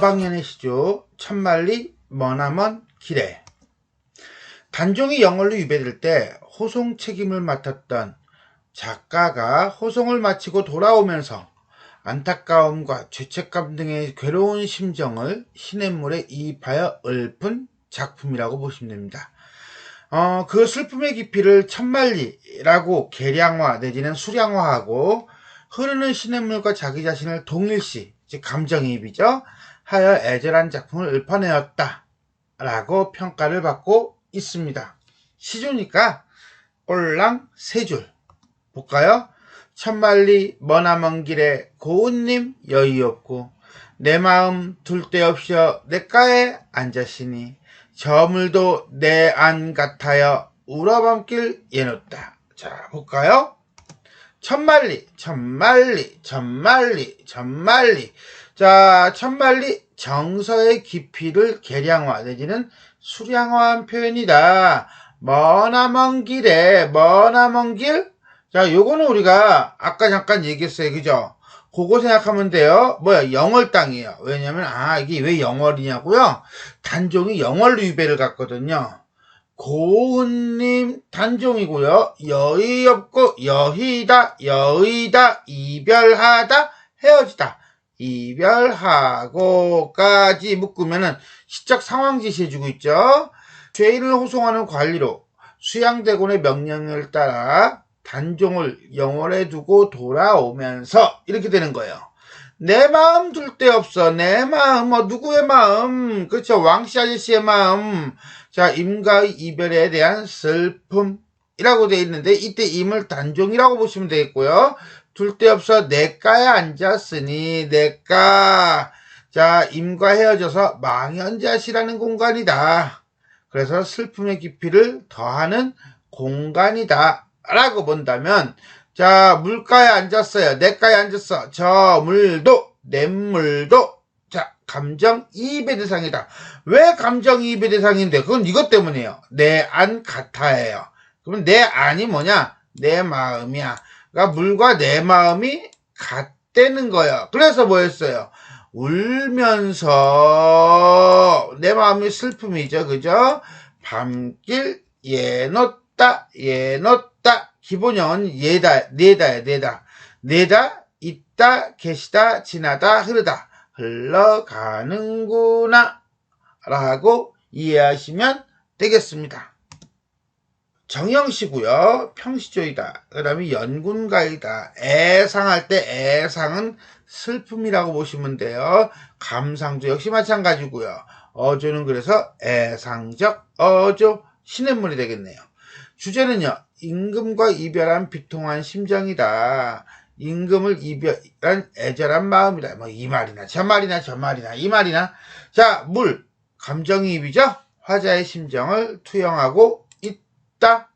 이방연의 시조 천만리 머나먼 길에 단종이 영월로 유배될 때 호송 책임을 맡았던 작가가 호송을 마치고 돌아오면서 안타까움과 죄책감 등의 괴로운 심정을 시냇물에 이입하여 읊은 작품이라고 보시면 됩니다. 어, 그 슬픔의 깊이를 천만리라고 계량화 내지는 수량화하고 흐르는 시냇물과 자기 자신을 동일시, 즉 감정이입이죠. 하여 애절한 작품을 읊어내었다. 라고 평가를 받고 있습니다. 시조니까 꼴랑 세 줄. 볼까요? 천만리 머나먼 길에 고운님 여의 없고 내 마음 둘 데 없이여 내가에 앉았으니 저물도 내 안 같아여 울어밤길 예놓다. 자 볼까요? 천만리 천만리 천만리 천만리 자 천만리 정서의 깊이를 계량화 내지는 수량화한 표현이다. 머나먼 길에 머나먼 길. 자, 요거는 우리가 아까 잠깐 얘기했어요. 그죠? 그거 생각하면 돼요. 뭐야, 영월 땅이에요. 왜냐면, 아, 이게 왜 영월이냐고요? 단종이 영월로 유배를 갔거든요. 고은님 단종이고요. 여의 없고, 여희다, 여의다, 이별하다, 헤어지다. 이별하고까지 묶으면은 시적 상황 지시해주고 있죠. 죄인을 호송하는 관리로 수양대군의 명령을 따라 단종을 영월에 두고 돌아오면서 이렇게 되는 거예요. 내 마음 둘 데 없어. 내 마음, 뭐, 누구의 마음. 그렇죠. 왕씨 아저씨의 마음. 자, 임과의 이별에 대한 슬픔이라고 되어 있는데, 이때 임을 단종이라고 보시면 되겠고요. 둘데 없어. 내가에 앉았으니, 내가. 자, 임과 헤어져서 망연자실하는 공간이다. 그래서 슬픔의 깊이를 더하는 공간이다. 라고 본다면, 자, 물가에 앉았어요. 내가에 앉았어. 저 물도, 냇물도, 자, 감정이입의 대상이다. 왜 감정이입의 대상인데? 그건 이것 때문이에요. 내 안 같아예요. 그러면 내 안이 뭐냐? 내 마음이야. 그러니까 물과 내 마음이 같다는 거예요. 그래서 뭐였어요? 울면서 내 마음이 슬픔이죠. 그죠? 밤길 예놓다 예놓다 기본형은 예다 내다야 내다 내다 있다 계시다 지나다 흐르다 흘러가는구나 라고 이해하시면 되겠습니다. 정형시고요. 평시조이다. 그 다음에 연군가이다. 애상할 때 애상은 슬픔이라고 보시면 돼요. 감상도 역시 마찬가지고요. 어조는 그래서 애상적 어조 시냇물이 되겠네요. 주제는요. 임금과 이별한 비통한 심정이다. 임금을 이별한 애절한 마음이다. 뭐 이 말이나 저 말이나 저 말이나 이 말이나 자 물 감정이입이죠. 화자의 심정을 투영하고 있다.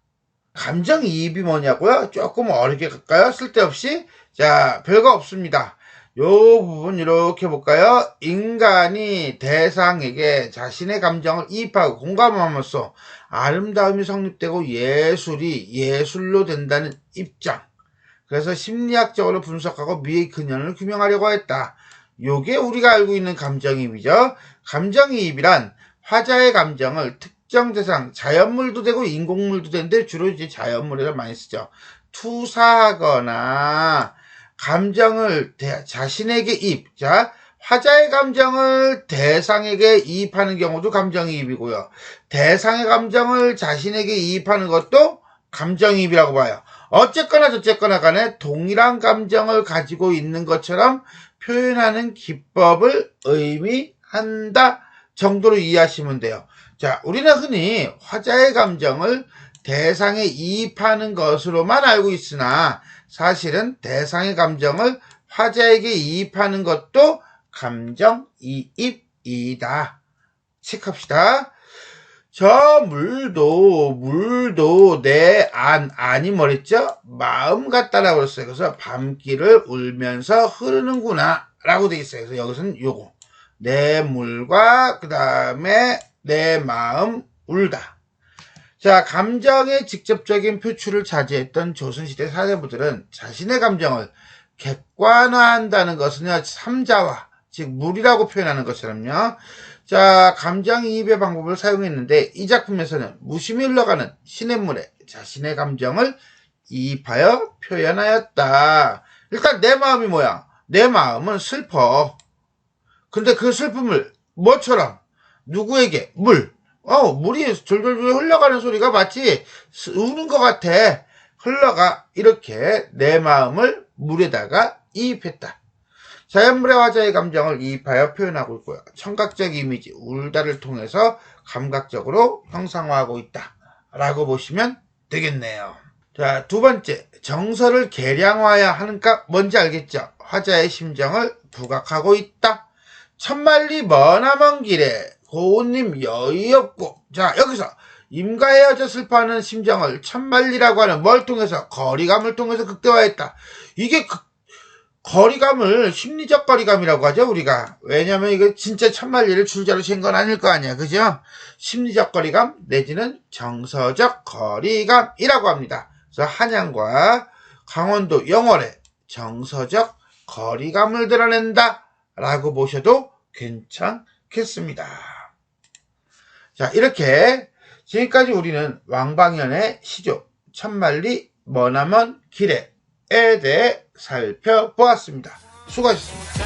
감정이입이 뭐냐고요? 조금 어렵게 갈까요? 쓸데없이 자 별거 없습니다. 요 부분 이렇게 볼까요? 인간이 대상에게 자신의 감정을 이입하고 공감함으로써 아름다움이 성립되고 예술이 예술로 된다는 입장. 그래서 심리학적으로 분석하고 미의 근현을 규명하려고 했다. 요게 우리가 알고 있는 감정이입이죠. 감정이입이란 화자의 감정을 특 정 대상, 자연물도 되고 인공물도 되는데 주로 이제 자연물에서 많이 쓰죠. 투사하거나 감정을 대, 자신에게 이입. 자, 화자의 감정을 대상에게 이입하는 경우도 감정이입이고요. 대상의 감정을 자신에게 이입하는 것도 감정이입이라고 봐요. 어쨌거나 저쨌거나 간에 동일한 감정을 가지고 있는 것처럼 표현하는 기법을 의미한다 정도로 이해하시면 돼요. 자, 우리는 흔히 화자의 감정을 대상에 이입하는 것으로만 알고 있으나 사실은 대상의 감정을 화자에게 이입하는 것도 감정 이입이다. 체크합시다. 저 물도 물도 내 안 안이 뭐랬죠? 마음 같다라고 했어요. 그래서 밤길을 울면서 흐르는구나 라고 되어 있어요. 그래서 여기서는 요거 내 물과 그 다음에 내 마음 울다. 자 감정의 직접적인 표출을 자제했던 조선시대 사대부들은 자신의 감정을 객관화한다는 것은요 삼자와 즉 물이라고 표현하는 것처럼요. 자, 감정이입의 방법을 사용했는데 이 작품에서는 무심히 흘러가는 시냇물에 자신의 감정을 이입하여 표현하였다. 일단 내 마음이 뭐야? 내 마음은 슬퍼. 근데 그 슬픔을 뭐처럼 누구에게 물. 어, 물이 졸졸졸 흘러가는 소리가 마치 스- 우는 것 같아. 흘러가 이렇게 내 마음을 물에다가 이입했다. 자연물의 화자의 감정을 이입하여 표현하고 있고요. 청각적 이미지, 울다를 통해서 감각적으로 형상화하고 있다. 라고 보시면 되겠네요. 자, 두 번째, 정서를 계량화해야 하는가 뭔지 알겠죠? 화자의 심정을 부각하고 있다. 천만리 머나먼 길에 고운님 여의 없고. 자, 여기서 임가 헤어져 슬퍼하는 심정을 천만리라고 하는 뭘 통해서 거리감을 통해서 극대화했다. 이게 극- 거리감을 심리적 거리감이라고 하죠 우리가 왜냐면 이거 진짜 천만리를 줄자로 잰 건 아닐 거 아니야 그죠 심리적 거리감 내지는 정서적 거리감이라고 합니다 그래서 한양과 강원도 영월의 정서적 거리감을 드러낸다 라고 보셔도 괜찮겠습니다 자 이렇게 지금까지 우리는 왕방연의 시조 천만리 머나먼 길에 에 대해 살펴보았습니다. 수고하셨습니다.